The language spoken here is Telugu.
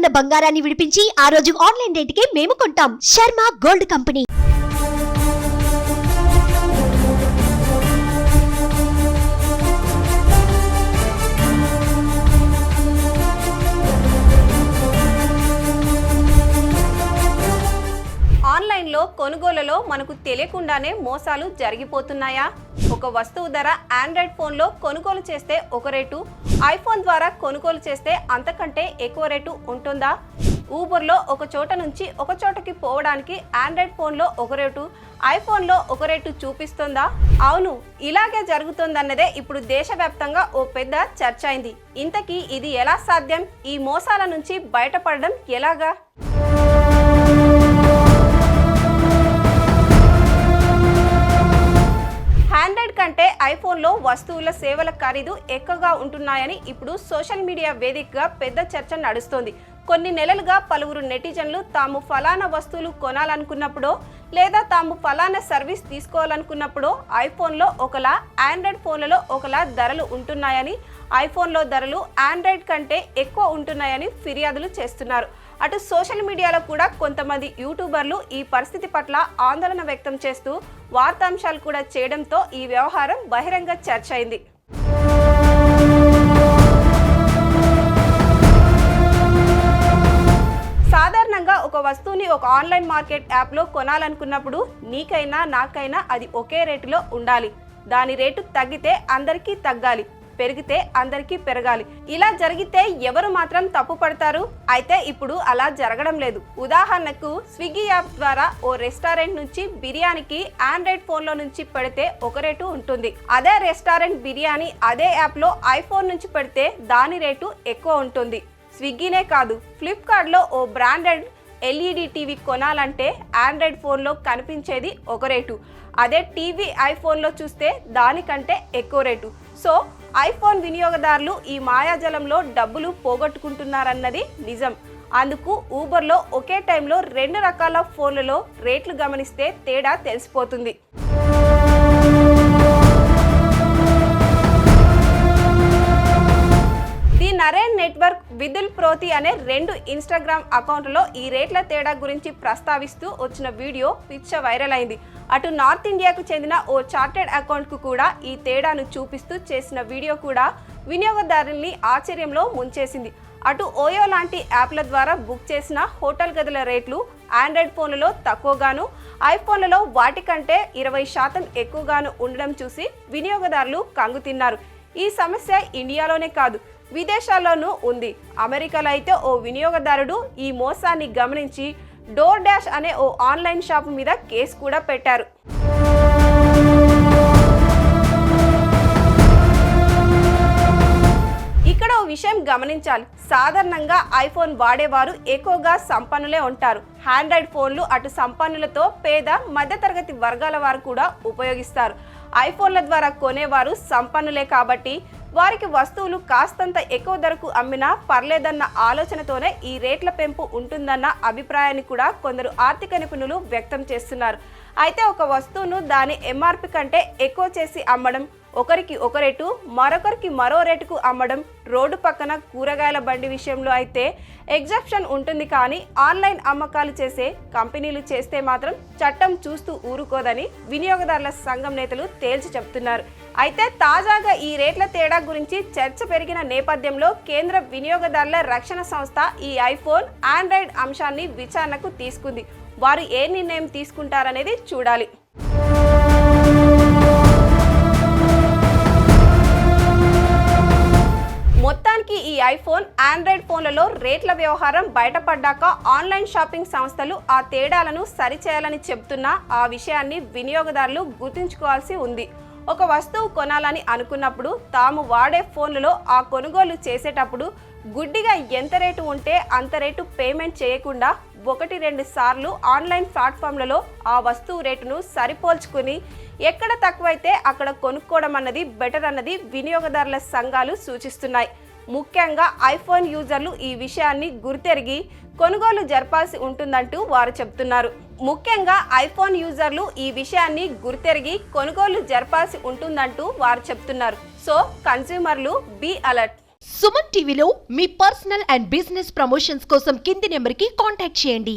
ఉన్న బంగారాన్ని విడిపించి ఆ రోజు ఆన్లైన్ రేటుకే మేము కొంటాం. Sharma gold company. ఆన్లైన్లో కొనుగోలులో మనకు తెలియకుండానే మోసాలు జరిగిపోతున్నాయా? ఒక వస్తువు ధర ఆండ్రాయిడ్ ఫోన్లో కొనుగోలు చేస్తే ఒక రేటు ఐఫోన్ ద్వారా కొనుగోలు చేస్తే అంతకంటే ఎక్కువ రేటు ఉంటుందా? ఊబర్లో ఒక చోట నుంచి ఒక చోటకి పోవడానికి ఆండ్రాయిడ్ ఫోన్లో ఒక రేటు ఐఫోన్లో ఒక రేటు చూపిస్తుందా? అవును ఇలాగే జరుగుతుందన్నదే ఇప్పుడు దేశవ్యాప్తంగా ఓ పెద్ద చర్చ అయింది. ఇంతకీ ఇది ఎలా సాధ్యం? ఈ మోసాల నుంచి బయటపడడం ఎలాగా? వస్తువుల సేవల ఖరీదు ఎక్కువగా ఉంటున్నాయని ఇప్పుడు సోషల్ మీడియా వేదికగా పెద్ద చర్చ నడుస్తోంది. కొన్ని నెలలుగా పలువురు నెటిజన్లు తాము ఫలానా వస్తువులు కొనాలనుకున్నప్పుడో లేదా తాము ఫలానా సర్వీస్ తీసుకోవాలనుకున్నప్పుడో ఐఫోన్లో ఒకలా ఆండ్రాయిడ్ ఫోన్లలో ఒకలా ధరలు ఉంటున్నాయని ఐఫోన్లో ధరలు ఆండ్రాయిడ్ కంటే ఎక్కువ ఉంటున్నాయని ఫిర్యాదులు చేస్తున్నారు. అటు సోషల్ మీడియాలో కూడా కొంతమంది యూట్యూబర్లు ఈ పరిస్థితి పట్ల ఆందోళన వ్యక్తం చేస్తూ వార్తాంశాలు కూడా చేయడంతో ఈ వ్యవహారం బహిరంగ చర్చ అయింది సాధారణంగా ఒక వస్తువుని ఒక ఆన్లైన్ మార్కెట్ యాప్లో కొనాలనుకున్నప్పుడు నీకైనా నాకైనా అది ఒకే రేటులో ఉండాలి. దాని రేటు తగ్గితే అందరికీ తగ్గాలి. పెరిగితే అందరికీ పెరగాలి. ఇలా జరిగితే ఎవరు మాత్రం తప్పు పడతారు? అయితే ఇప్పుడు అలా జరగడం లేదు. ఉదాహరణకు స్విగ్గీ యాప్ ద్వారా ఓ రెస్టారెంట్ నుంచి బిర్యానీకి ఆండ్రాయిడ్ ఫోన్లో నుంచి పెడితే ఒక రేటు ఉంటుంది. అదే రెస్టారెంట్ బిర్యానీ అదే యాప్లో ఐఫోన్ నుంచి పెడితే దాని రేటు ఎక్కువ ఉంటుంది. స్విగ్గీనే కాదు ఫ్లిప్కార్ట్లో ఓ బ్రాండెడ్ ఎల్ఈడి టీవీ కొనాలంటే ఆండ్రాయిడ్ ఫోన్లో కనిపించేది ఒక రేటు. అదే టీవీ ఐఫోన్లో చూస్తే దానికంటే ఎక్కువ రేటు. సో ఐఫోన్ వినియోగదారులు ఈ మాయాజలంలో డబ్బులు పోగొట్టుకుంటున్నారన్నది నిజం. అందుకు ఊబర్లో ఒకే టైంలో రెండు రకాల ఫోన్లలో రేట్లు గమనిస్తే తేడా తెలిసిపోతుంది. ది నరేన్ నెట్వర్క్ విదుల్ ప్రోతి అనే రెండు ఇన్స్టాగ్రామ్ అకౌంట్లో ఈ రేట్ల తేడా గురించి ప్రస్తావిస్తూ వచ్చిన వీడియో పిచ్చ వైరల్ అయింది. అటు నార్త్ ఇండియాకు చెందిన ఓ చార్టెడ్ అకౌంట్కు కూడా ఈ తేడాను చూపిస్తూ చేసిన వీడియో కూడా వినియోగదారుల్ని ఆశ్చర్యంలో ముంచేసింది. అటు ఓయో లాంటి యాప్ల ద్వారా బుక్ చేసిన హోటల్ గదుల రేట్లు ఆండ్రాయిడ్ ఫోన్లలో తక్కువగాను ఐఫోన్లలో వాటికంటే ఇరవై శాతం ఎక్కువగాను ఉండడం చూసి వినియోగదారులు కంగుతిన్నారు ఈ సమస్య ఇండియాలోనే కాదు విదేశాల్లోనూ ఉంది. అమెరికాలో అయితే ఓ వినియోగదారుడు ఈ మోసాన్ని గమనించి డోర్ డాష్ అనే ఓ ఆన్లైన్ షాప్ మీద కేసు కూడా పెట్టారు. ఇక్కడ ఓ విషయం గమనించాలి. సాధారణంగా ఐఫోన్ వాడేవారు ఎక్కువగా సంపన్నులే ఉంటారు. ఆండ్రాయిడ్ ఫోన్లు అటు సంపన్నులతో పేద మధ్యతరగతి వర్గాల వారు కూడా ఉపయోగిస్తారు. ఐఫోన్ల ద్వారా కొనేవారు సంపన్నులే కాబట్టి వారికి వస్తువులు కాస్తంత ఎక్కువ ధరకు అమ్మినా పర్లేదన్న ఆలోచనతోనే ఈ రేట్ల పెంపు ఉంటుందన్న అభిప్రాయాన్ని కూడా కొందరు ఆర్థిక నిపుణులు వ్యక్తం చేస్తున్నారు. అయితే ఒక వస్తువును దాని ఎంఆర్పి కంటే ఎక్కువ చేసి అమ్మడం ఒకరికి ఒక రేటు మరొకరికి మరో రేటుకు అమ్మడం రోడ్డు పక్కన కూరగాయల బండి విషయంలో అయితే ఎగ్జెప్షన్ ఉంటుంది కానీ ఆన్లైన్ అమ్మకాలు చేసే కంపెనీలు చేస్తే మాత్రం చట్టం చూస్తూ ఊరుకోదని వినియోగదారుల సంఘం నేతలు తేల్చి చెప్తున్నారు. అయితే తాజాగా ఈ రేట్ల తేడా గురించి చర్చ పెరిగిన నేపథ్యంలో కేంద్ర వినియోగదారుల రక్షణ సంస్థ ఈ ఐఫోన్ ఆండ్రాయిడ్ అంశాన్ని విచారణకు తీసుకుంది. వారు ఏ నిర్ణయం తీసుకుంటారనేది చూడాలి. మొత్తానికి ఈ ఐఫోన్ ఆండ్రాయిడ్ ఫోన్లలో రేట్ల వ్యవహారం బయటపడ్డాక ఆన్లైన్ షాపింగ్ సంస్థలు ఆ తేడాలను సరిచేయాలని చెబుతున్నా ఆ విషయాన్ని వినియోగదారులు గుర్తుంచుకోవాల్సి ఉంది. ఒక వస్తువు కొనాలని అనుకున్నప్పుడు తాము వాడే ఫోన్లలో ఆ కొనుగోలు చేసేటప్పుడు గుడ్డిగా ఎంత రేటు ఉంటే అంత రేటు పేమెంట్ చేయకుండా ఒకటి రెండు సార్లు ఆన్లైన్ ప్లాట్ఫామ్లలో ఆ వస్తువు రేటును సరిపోల్చుకుని ఎక్కడ తక్కువైతే అక్కడ కొనుక్కోవడం అన్నది బెటర్ అన్నది వినియోగదారుల సంఘాలు సూచిస్తున్నాయి. ముఖ్యంగా ఐఫోన్ యూజర్లు ఈ విషయాన్ని గుర్తెరిగి కొనుగోలు జరపాల్సి ఉంటుందంటూ వారు చెబుతున్నారు. ముఖ్యంగా ఐఫోన్ యూజర్లు ఈ విషయాన్ని గుర్తెరిగి కొనుగోలు జరపాల్సి ఉంటుందంటూ వారు చెప్తున్నారు సో కన్స్యూమర్లు బీ అలర్ట్. సుమన్ టీవీలో మీ పర్సనల్ అండ్ బిజినెస్ ప్రమోషన్స్ కోసం కింది నెంబర్కి కాంటాక్ట్ చేయండి.